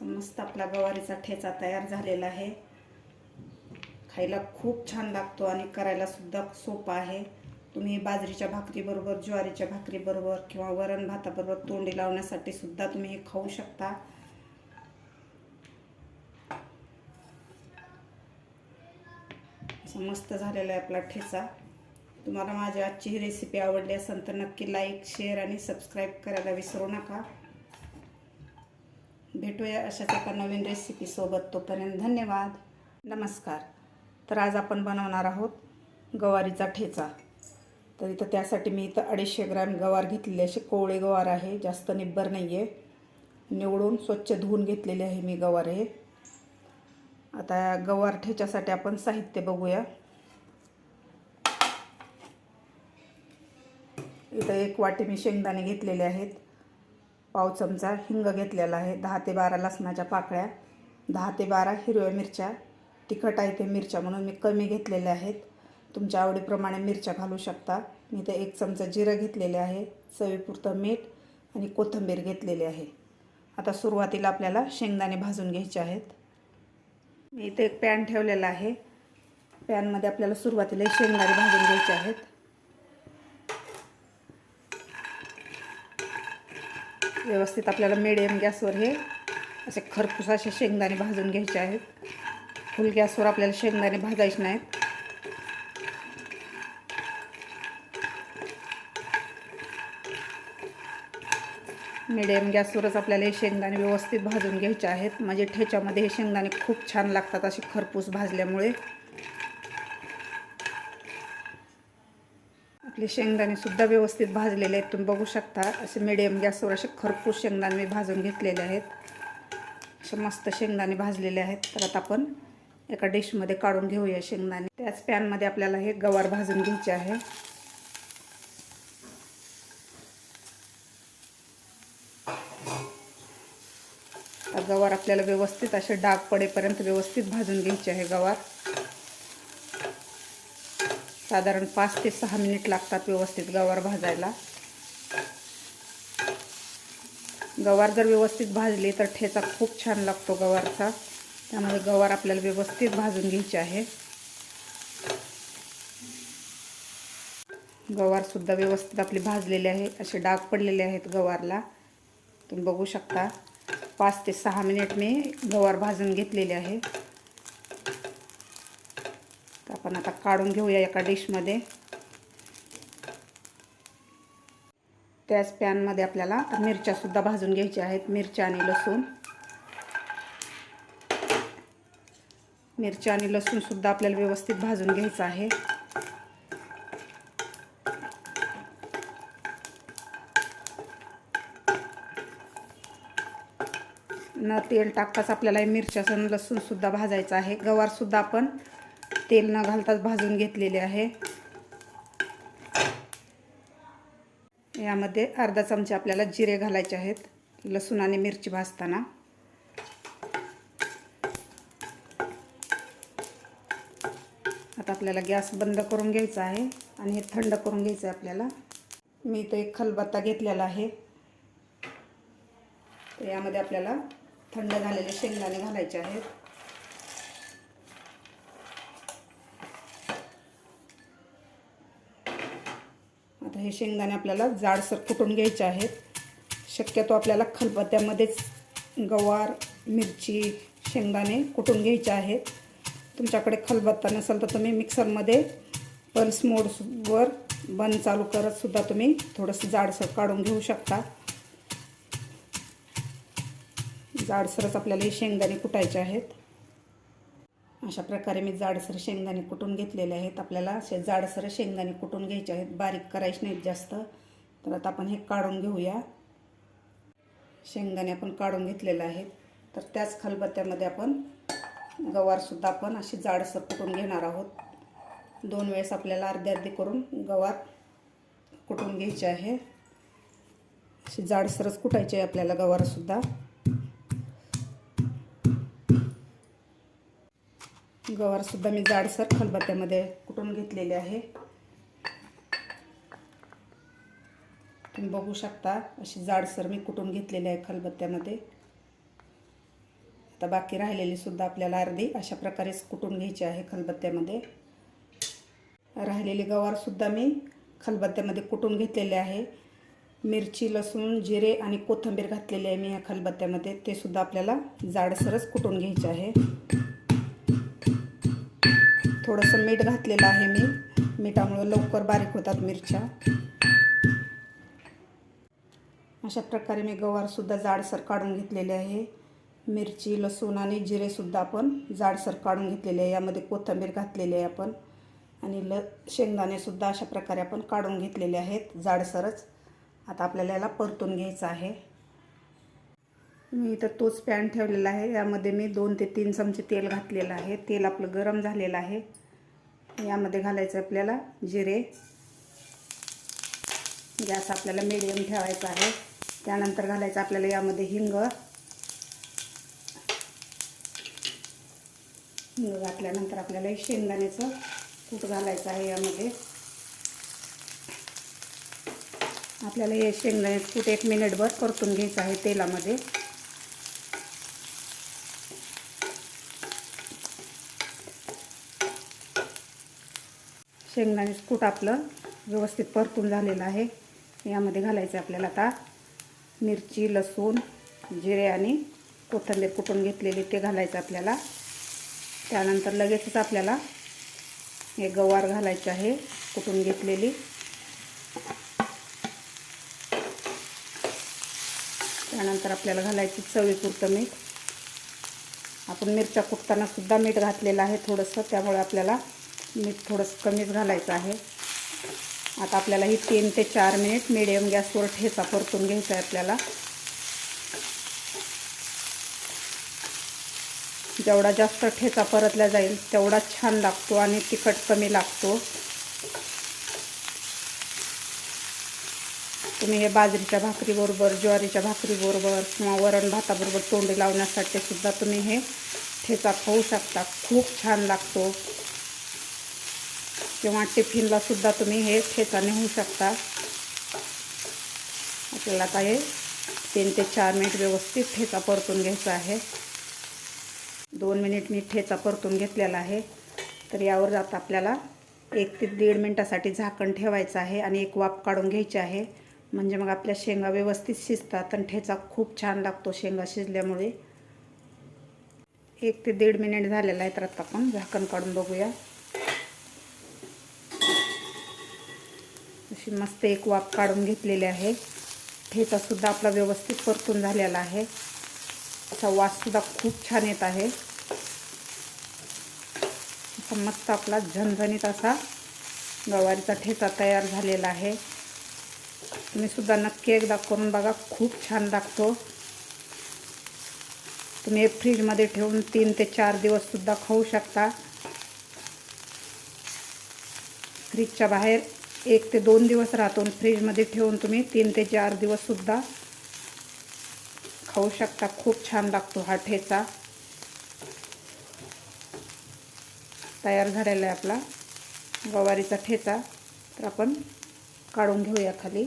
मस्त आपला गवारीचा ठेचा तयार झालेला आहे. खायला खूप छान लागतो आणि करायला सुद्धा सोपा आहे. तुम्ही बाजरीच्या भाकरीबरोबर ज्वारीच्या भाकरीबरोबर किंवा वरण भाताबरोबर तोंडी लावण्यासाठी सुद्धा तुम्ही हे खाऊ शकता. असं मस्त झालेला आहे आपला ठेचा. तुम्हाला माझी आजची ही रेसिपी आवडली असेल तर नक्की लाईक शेअर आणि सबस्क्राईब करायला विसरू नका. भेटूया अशाच एका नवीन रेसिपीसोबत तोपर्यंत धन्यवाद. नमस्कार. तर आज आपण बनवणार आहोत गवारीचा ठेचा. तर इथं त्यासाठी मी इथं अडीचशे ग्रॅम गवार घेतलेले असे कोवळे गवार आहे. जास्त निब्बर नाही आहे निवडून स्वच्छ धुवून घेतलेले आहे मी गवार हे. आता गवार ठेच्यासाठी आपण साहित्य बघूया. इथं एक वाटी मी शेंगदाणे घेतलेले आहेत. पाव चमचा हिंग घेतलेला आहे. दहा ते बारा लसणाच्या पाकळ्या दहा ते बारा हिरव्या मिरच्या तिखट आहे ते मिरच्या म्हणून मी कमी घेतलेल्या आहेत. तुमच्या आवडीप्रमाणे मिरच्या घालू शकता. मी ते एक चमचा जिरं घेतलेले आहे चवीपुरतं मीठ आणि कोथिंबीर घेतलेली आहे. आता सुरुवातीला आपल्याला शेंगदाणे भाजून घ्यायचे आहेत. मी इथे एक पॅन ठेवलेला आहे. पॅनमध्ये आपल्याला सुरुवातीला शेंगदाणे भाजून घ्यायचे आहेत. व्यवस्थित आपल्याला मिडियम गॅसवर हे असे खरपूस असे शेंगदाणे भाजून घ्यायचे आहेत. फुल गॅसवर आपल्याला शेंगदाणे भाजायचे नाहीत. मिडियम गॅसवरच आपल्याला हे शेंगदाणे व्यवस्थित भाजून घ्यायचे आहेत. म्हणजे ठेच्यामध्ये हे शेंगदाणे खूप छान लागतात असे खरपूस भाजल्यामुळे. आपले शेंगदाणे सुद्धा व्यवस्थित भाजलेले आहेत. तुम्ही बघू शकता असे मिडियम गॅसवर असे खरपूस शेंगदाणे मी भाजून घेतलेले आहेत. असे मस्त शेंगदाणे भाजलेले आहेत. तर आता आपण एका डिशमध्ये काढून घेऊया शेंगदाणे. त्याच पॅनमध्ये आपल्याला हे गवार भाजून घ्यायचे आहे. गवार आपल्याला व्यवस्थित असे डाग पडेपर्यंत व्यवस्थित भाजून घ्यायचे आहे गवार. साधारण पाच ते सहा मिनिट लागतात व्यवस्थित गवार भाजायला. गवार जर व्यवस्थित भाजली तर ठेचा खूप छान लागतो गवारचा. त्यामुळे गवार आपल्याला व्यवस्थित भाजून घ्यायचे आहे. गवारसुद्धा व्यवस्थित आपली भाजलेली आहे. असे डाग पडलेले आहेत गवारला. तुम्ही बघू शकता. पाच ते सहा मिनिट मी गवार भाजून घेतलेले आहे. तर आपण आता काढून घेऊया एका डिशमध्ये. त्याच पॅनमध्ये आपल्याला मिरच्यासुद्धा भाजून घ्यायच्या आहेत मिरच्या आणि लसूण. मिरच्या आणि लसूणसुद्धा आपल्याला व्यवस्थित भाजून घ्यायचं आहे. न तेल टाकताच आपल्याला मिरच्याचं लसूणसुद्धा भाजायचं आहे. गवारसुद्धा आपण तेल न घालताच भाजून घेतलेले आहे. यामध्ये अर्धा चमचे आपल्याला जिरे घालायचे आहेत लसूण आणि मिरची भाजताना. आता आपल्याला गॅस बंद करून घ्यायचा आहे आणि हे थंड करून घ्यायचं आहे आपल्याला. मी इथं एक खलबत्ता घेतलेला आहे. तर यामध्ये आपल्याला थंड झालेले शेंगदाणे घालायचे आहेत. आता हे शेंगदाणे आपल्याला जाडसर कुटून घ्यायचे आहेत. शक्यतो आपल्याला खलबत्त्यामध्येच गवार मिरची शेंगदाणे कुटून घ्यायचे आहेत. तुमच्याकडे खलबत्ता नसेल तर तुम्ही मिक्सरमध्ये पल्स मोडवर बंद चालू करतसुद्धा तुम्ही थोडंसं जाडसर काढून घेऊ शकता. जाडसरच आपल्याला हे शेंगदाणे कुटायचे आहेत. अशा प्रकारे मी जाडसर शेंगदाणे कुटून घेतलेले आहेत. आपल्याला असे जाडसर शेंगदाणे कुटून घ्यायचे आहेत. बारीक करायचे नाहीत जास्त. तर आता आपण हे काढून घेऊया. शेंगदाणे आपण काढून घेतलेले आहेत. तर त्याच खलबत्त्यामध्ये आपण गवारसुद्धा आपण अशी जाडसर कुटून घेणार आहोत. दोन वेळेस आपल्याला अर्धी अर्धी करून गवार कुटून घ्यायचे आहे. अशी जाडसरच कुटायचे आहे आपल्याला गवारसुद्धा गवारसुद्धा मी जाडसर खलबत्त्यामध्ये कुटून घेतलेले आहे. तुम्ही बघू शकता अशी जाडसर मी कुटून घेतलेली आहे खलबत्त्यामध्ये. आता बाकी राहिलेली सुद्धा आपल्याला अर्धी अशा प्रकारेच कुटून घ्यायची आहे खलबत्त्यामध्ये. राहिलेली गवारसुद्धा मी खलबत्त्यामध्ये कुटून घेतलेले आहे. मिरची लसूण जिरे आणि कोथिंबीर घातलेली आहे मी या खलबत्त्यामध्ये. ते सुद्धा आपल्याला जाडसरच कुटून घ्यायचे आहे. थोडंसं मीठ घातलेलं आहे मी. मिठामुळं लवकर बारीक होतात मिरच्या. अशा प्रकारे मी गवारसुद्धा जाडसर काढून घेतलेले आहे. मिरची लसूण आणि जिरेसुद्धा आपण जाडसर काढून घेतलेले आहे. यामध्ये कोथिंबीर घातलेली आहे आपण. आणि ल शेंगदाणेसुद्धा अशा प्रकारे आपण काढून घेतलेले आहेत जाडसरच. आता आपल्याला याला परतून घ्यायचं आहे. मी इथं तोच पॅन ठेवलेला आहे. यामध्ये मी दोन ते तीन चमचे तेल घातलेलं आहे. तेल आपलं गरम झालेलं आहे. यामध्ये घालायचं आपल्याला जिरे. गॅस आपल्याला मिडियम ठेवायचा आहे. त्यानंतर घालायचं आपल्याला यामध्ये हिंग. हिंग घातल्यानंतर आपल्याला एक शेंगदाण्याचं कूट घालायचं आहे यामध्ये. आपल्याला हे शेंगदाण्याचं कूट एक मिनिटभर परतून घ्यायचं आहे तेलामध्ये. शेंगदाण्याचं कूट आपलं व्यवस्थित परतून झालेलं आहे. यामध्ये घालायचं आपल्याला आता मिरची लसूण जिरे आणि कोथिंबीर कुटून घेतलेली ते घालायचं आपल्याला. त्यानंतर लगेचच आपल्याला हे गवार घालायचे आहे कुटून घेतलेली. त्यानंतर आपल्याला घालायची चवीपुरतं मीठ. आपण मिरच्या कुटताना सुद्धा मीठ घातलेलं आहे थोडंसं त्यामुळे आपल्याला मीठ थोडंसं कमीच घालायचं आहे. आता आपल्याला ही तीन ते चार मिनिट मिडियम गॅसवर ठेचा परतून घ्यायचा आहे आपल्याला. जेवढा जास्त ठेचा परतला जाईल तेवढा छान लागतो आणि तिखट कमी लागतो. तुम्ही हे बाजरीच्या भाकरीबरोबर ज्वारीच्या भाकरीबरोबर किंवा वरण भाताबरोबर तोंडी लावण्यासाठी सुद्धा तुम्ही हे ठेचा खाऊ शकता. खूप छान लागतो. किंवा टिफिनला सुद्धा तुम्ही हे ठेचा नेऊ शकता. आपल्याला आता हे तीन ते चार मिनिट व्यवस्थित ठेचा परतून घ्यायचा आहे. दोन मिनिट मी ठेचा परतून घेतलेला आहे. तर यावर आता आपल्याला एक ते दीड मिनटासाठी झाकण ठेवायचं आहे आणि एक वाफ काढून घ्यायची आहे. म्हणजे मग आपल्या शेंगा व्यवस्थित शिजतात आणि ठेचा खूप छान लागतो शेंगा शिजल्यामुळे. एक ते दीड मिनिट झालेला आहे तर आता आपण झाकण काढून बघूया. अशी मस्त एक वाफ काढून घेतलेली आहे. ठेचासुद्धा आपला व्यवस्थित परतून झालेला आहे. असा वाससुद्धा खूप छान येत आहे. असा मस्त आपला झणझणीत असा गवारीचा ठेचा तयार झालेला आहे. तुम्ही सुद्धा नक्की एकदा करून बघा खूप छान लागतो. तुम्ही फ्रीजमध्ये ठेवून तीन ते चार दिवससुद्धा खाऊ शकता. फ्रीजच्या बाहेर एक ते दोन दिवस राहतो फ्रीजमध्ये ठेवून तुम्ही तीन ते चार दिवससुद्धा खाऊ शकता. खूप छान लागतो हा ठेचा. तयार झालेला आहे आपला गवारीचा ठेचा. तर आपण काढून घेऊया खाली.